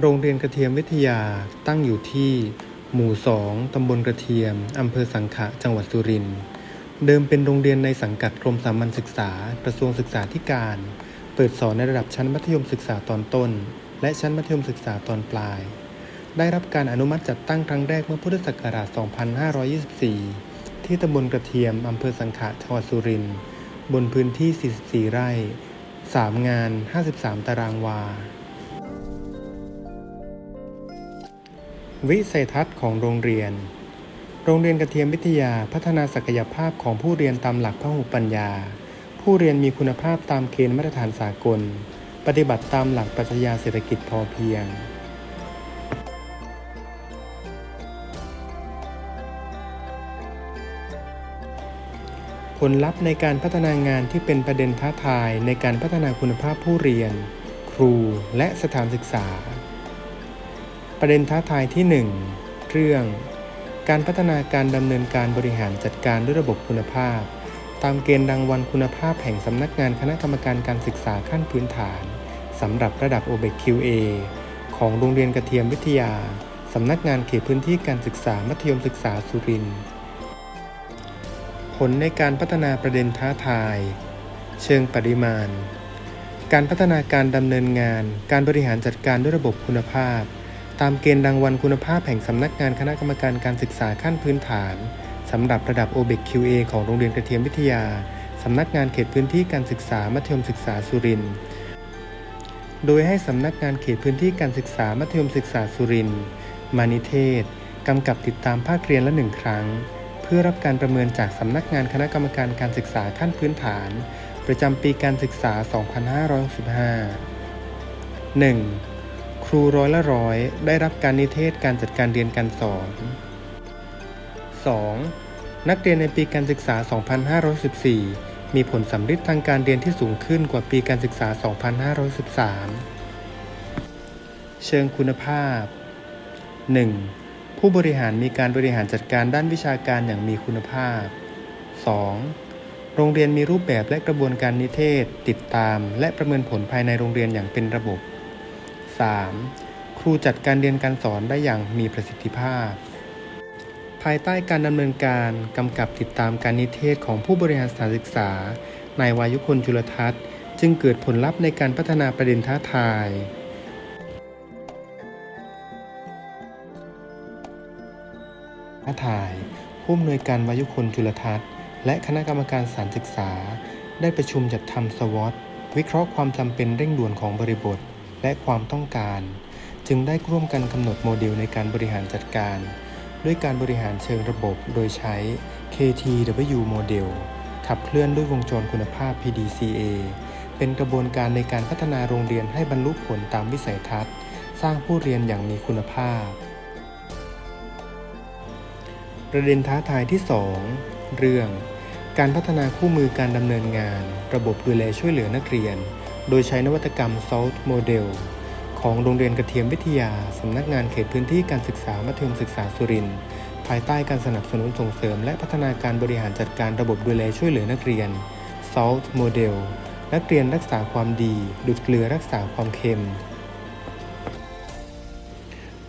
โรงเรียนกระเทียมวิทยาตั้งอยู่ที่ หมู่ 2 ตำบลกระเทียม อำเภอสังขะ จังหวัดสุรินทร์ เดิมเป็นโรงเรียนในสังกัดกรมสามัญศึกษา กระทรวงศึกษาธิการ เปิดสอนในระดับชั้นมัธยมศึกษาตอนต้น และชั้นมัธยมศึกษาตอนปลาย ได้รับการอนุมัติจัดตั้งครั้งแรกเมื่อพุทธศักราช 2524 ที่ตำบลกระเทียม อำเภอสังขะ จังหวัดสุรินทร์ บนพื้นที่ 44 ไร่ 3 งาน 53 ตารางวา วิสัยทัศน์ของโรงเรียน โรงเรียนกระเทียมวิทยาพัฒนาศักยภาพของผู้เรียนตามหลักพหุปัญญา ผู้เรียนมีคุณภาพตามเกณฑ์มาตรฐานสากล ปฏิบัติตามหลักปรัชญาเศรษฐกิจพอเพียง ผลลัพธ์ในการพัฒนางานที่เป็นประเด็นท้าทายในการพัฒนาคุณภาพผู้เรียน ครูและสถานศึกษา ประเด็นท้าทายที่ 1 เรื่อง การพัฒนาการดำเนินการบริหารจัดการด้วยระบบคุณภาพ ตามเกณฑ์รางวัลคุณภาพแห่งสำนักงานคณะกรรมการการศึกษาขั้นพื้นฐานสำหรับระดับ o b e q a ของโรงเรียนกระเทียมวิทยาสำนักงานเขตพื้นที่การศึกษามัธยมศึกษาสุรินทร์ผลในการพัฒนาประเด็นท้าทาย เชิงปริมาณ การพัฒนาการดำเนินงาน การบริหารจัดการด้วยระบบคุณภาพ ตามเกณฑ์รางวัลคุณภาพแห่งสำนักงานคณะกรรมการการศึกษาขั้นพื้นฐานสำหรับระดับ o b e c QA ของโรงเรียนกระเทียมวิทยาสำนักงานเขตพื้นที่การศึกษามัธยมศึกษาสุรินทร์โดยให้สำนักงานเขตพื้นที่การศึกษามัธยมศึกษาสุรินทร์มานิเทศกำกับติดตามภาคเรียนละหนึ่งครั้ง เพื่อรับการประเมินจากสำนักงานคณะกรรมการการศึกษาขั้นพื้นฐาน ประจำปีการศึกษา 2565 1. ครูร้อยละร้อยได้รับการนิเทศการจัดการเรียนการสอน 2. นักเรียนในปีการศึกษา 2514 มีผลสำฤทธิ์ทางการเรียนที่สูงขึ้นกว่าปีการศึกษา 2513 เชิงคุณภาพ 1. ผู้บริหารมีการบริหารจัดการด้านวิชาการอย่างมีคุณภาพ 2. โรงเรียนมีรูปแบบและกระบวนการนิเทศ ติดตาม และประเมินผลภายในโรงเรียนอย่างเป็นระบบ 3. ครูจัดการเรียนการสอนได้อย่างมีประสิทธิภาพ ภายใต้การดำเนินการกำกับติดตามการนิเทศของผู้บริหารสถานศึกษา นายวายุคนจุลทัศน์ จึงเกิดผลลัพธ์ในการพัฒนาประเด็นท้าทายท้าทายผู้อำนวยการวายุคนจุลทัศน์ และคณะกรรมการสถานศึกษา ได้ประชุมจัดทำสวอตวิเคราะห์ความจำเป็นเร่งด่วนของบริบท และความต้องการ จึงได้ร่วมกันกำหนดโมเดลในการบริหารจัดการ ด้วยการบริหารเชิงระบบโดยใช้ KTW โมเดลขับเคลื่อนด้วยวงจรคุณภาพ PDCA เป็นกระบวนการในการพัฒนาโรงเรียนให้บรรลุผลตามวิสัยทัศน์ สร้างผู้เรียนอย่างมีคุณภาพ ประเด็นท้าทายที่ 2 เรื่อง การพัฒนาคู่มือการดำเนินงาน ระบบดูแลช่วยเหลือนักเรียน โดยใช้นวัตกรรม SALT Model ของโรงเรียนกระเทียมวิทยา สำนักงานเขตพื้นที่การศึกษามัธยมศึกษาสุรินทร์ภายใต้การสนับสนุนส่งเสริม และพัฒนาการบริหารจัดการระบบดูแลช่วยเหลือนักเรียน SALT Model นักเรียนรักษาความดีดุดเกลือรักษาความเค็ม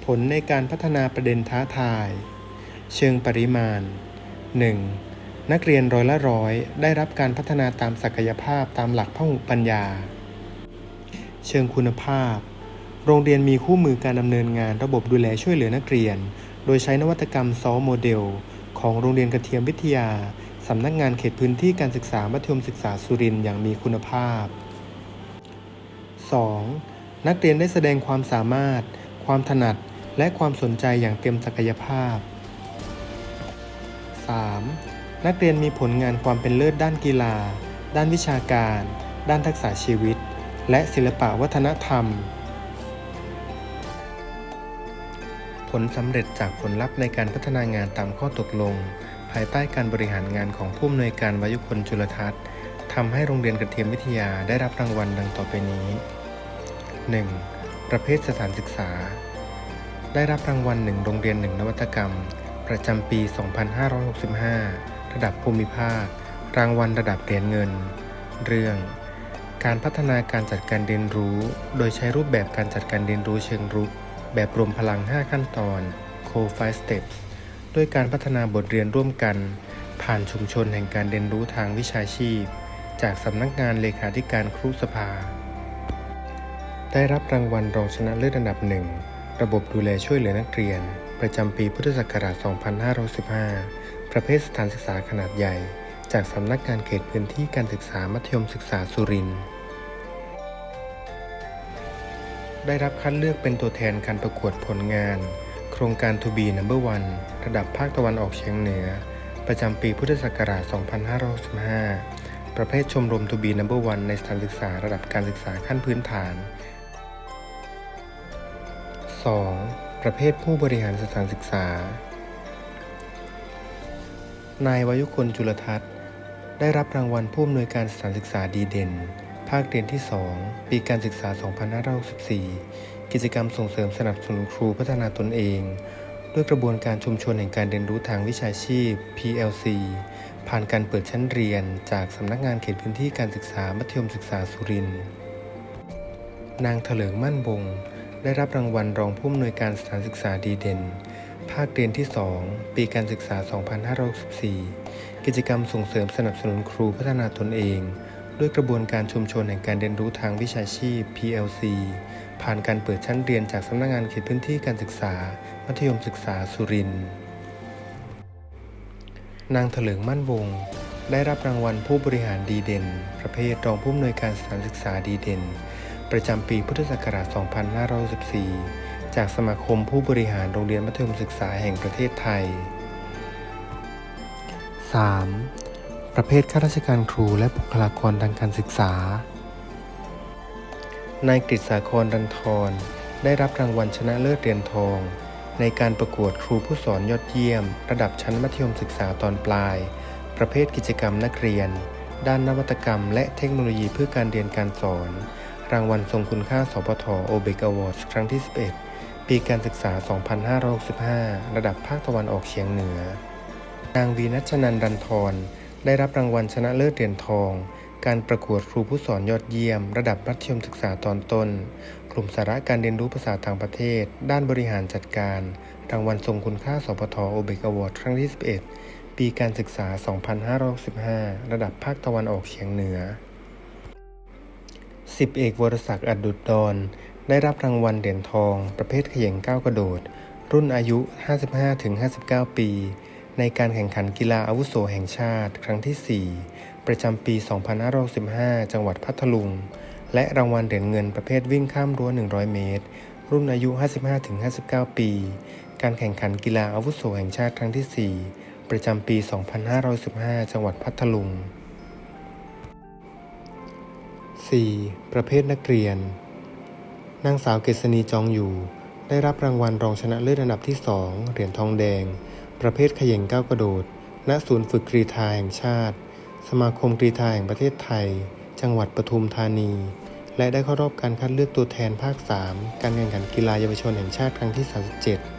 ผลในการพัฒนาประเด็นท้าทาย เชิงปริมาณ 1. นักเรียนร้อยละร้อย ได้รับการพัฒนาตามศักยภาพตามหลักพหุปัญญา เชิงคุณภาพ โรงเรียนมีคู่มือการดำเนินงานระบบดูแลช่วยเหลือนักเรียน โดยใช้นวัตกรรมซอโมเดล ของโรงเรียนกระเทียมวิทยาสำนักงานเขตพื้นที่การศึกษามัธยมศึกษาสุรินทร์อย่างมีคุณภาพ 2. นักเรียนได้แสดงความสามารถ ความถนัด และความสนใจอย่างเต็มศักยภาพ 3. นักเรียนมีผลงานความเป็นเลิศด้านกีฬา ด้านวิชาการ ด้านทักษะชีวิต และศิลปะวัฒนธรรม ผลสำเร็จจากผลลัพธ์ในการพัฒนางานตามข้อตกลง ภายใต้การบริหารงานของผู้อำนวยการวายุคนจุลทัศน์ทำให้โรงเรียนกระเทียมวิทยาได้รับรางวัลดังต่อไปนี้ 1. ประเภทสถานศึกษา ได้รับรางวัลหนึ่งโรงเรียนหนึ่งนวัตกรรม ประจำปี 2565 ระดับภูมิภาค รางวัลระดับเหรียญเงิน เรื่อง การพัฒนาการจัดการเรียนรู้ โดยใช้รูปแบบการจัดการเรียนรู้เชิงรุก แบบรวมพลัง 5 ขั้นตอน Co5 Steps ด้วยการพัฒนาบทเรียนร่วมกัน ผ่านชุมชนแห่งการเรียนรู้ทางวิชาชีพ จากสำนักงานเลขาธิการครุสภา ได้รับรางวัลรองชนะเลิศอันดับหนึ่ง ระบบดูแลช่วยเหลือนักเรียน ประจำปีพุทธศักราช 2515 ประเภทสถานศึกษาขนาดใหญ่ จากสำนักงานเขตพื้นที่การศึกษามัธยมศึกษาสุรินทร์ได้รับคัดเลือกเป็นตัวแทนการประกวดผลงาน โครงการ To be Number One ระดับภาคตะวันออกเฉียงเหนือ ประจำปีพุทธศักราช 2565 ประเภทชมรม To be Number One ในสถานศึกษาระดับการศึกษาขั้นพื้นฐาน 2. ประเภทผู้บริหารสถานศึกษา นายวายุคนจุลทัศน์ ได้รับรางวัลผู้อำนวยการสถานศึกษาดีเด่น ภาคเรียนที่ 2 ปีการศึกษา 2564 กิจกรรมส่งเสริมสนับสนุนครูพัฒนาตนเอง ด้วยกระบวนการชุมชนแห่งการเรียนรู้ทางวิชาชีพ PLC ผ่านการเปิดชั้นเรียนจากสำนักงานเขตพื้นที่การศึกษามัธยมศึกษาสุรินทร์ นางเถลิงมั่นวงได้รับรางวัลรองผู้อำนวยการสถานศึกษาดีเด่น ภาคเรียนที่ 2 ปีการศึกษา 2564 กิจกรรมส่งเสริมสนับสนุนครูพัฒนาตนเอง ด้วยกระบวนการชุมชนแห่งการเรียนรู้ทางวิชาชีพ PLC ผ่านการเปิดชั้นเรียนจากสำนักงานเขตพื้นที่การศึกษา มัธยมศึกษาสุรินทร์นางเถลิงมั่นวง ได้รับรางวัลผู้บริหารดีเด่น ประเภทรองผู้อำนวยการสถานศึกษาดีเด่น ประจำปีพุทธศักราช 2514 จากสมาคมผู้บริหารโรงเรียนมัธยมศึกษาแห่งประเทศไทย 3. ประเภทข้าราชการครูและบุคลากรทางการศึกษา นายกฤษาครดันทร ได้รับรางวัลชนะเลิศเหรียญทอง ในการประกวดครูผู้สอนยอดเยี่ยม ระดับชั้นมัธยมศึกษาตอนปลาย ประเภทกิจกรรมนักเรียน ด้านนวัตกรรม และเทคโนโลยีเพื่อการเรียนการสอน รางวัลทรงคุณค่าสปทโอเบกอวอร์ดครั้งที่ 11 ปีการศึกษา 2565 ระดับภาคตะวันออกเฉียงเหนือ นางวีนัชนันดันทร ได้รับรางวัลชนะเลิศเหรียญทอง การประกวดครูผู้สอนยอดเยี่ยม ระดับมัธยมศึกษาตอนต้น กลุ่มสาระการเรียนรู้ภาษาต่างประเทศ ด้านบริหารจัดการ รางวัลทรงคุณค่าสปทโอเบกอวอร์ดครั้งที่ 11 ปีการศึกษา 2565 ระดับภาคตะวันออกเฉียงเหนือสิบเอกวรศักดิ์อดุดดอนได้รับรางวัลเหรียญทอง ประเภทเขย่งก้าวกระโดด รุ่นอายุ 55-59 ปี ในการแข่งขันกีฬาอาวุโสแห่งชาติ ครั้งที่ 4 ประจำปี 2515จังหวัดพัทลุง และรางวัลเหรียญเงินประเภทวิ่งข้ามรั้ว 100 เมตร รุ่นอายุ 55-59 ปี การแข่งขันกีฬาอาวุโสแห่งชาติครั้งที่ 4 ประจำปี 2515 จังหวัดพัทลุง 4. ประเภทนักเรียน นางสาวเกษณีจองอยู่ ได้รับรางวัลรองชนะเลิศอันดับที่ 2 เหรียญทองแดง ประเภทเขย่งก้าวกระโดด ณ ศูนย์ฝึกกรีฑาแห่งชาติ สมาคมกรีฑาแห่งประเทศไทย จังหวัดปทุมธานี และได้เข้ารอบการคัดเลือกตัวแทนภาค 3 การแข่งขันกีฬาเยาวชนแห่งชาติครั้งที่ 37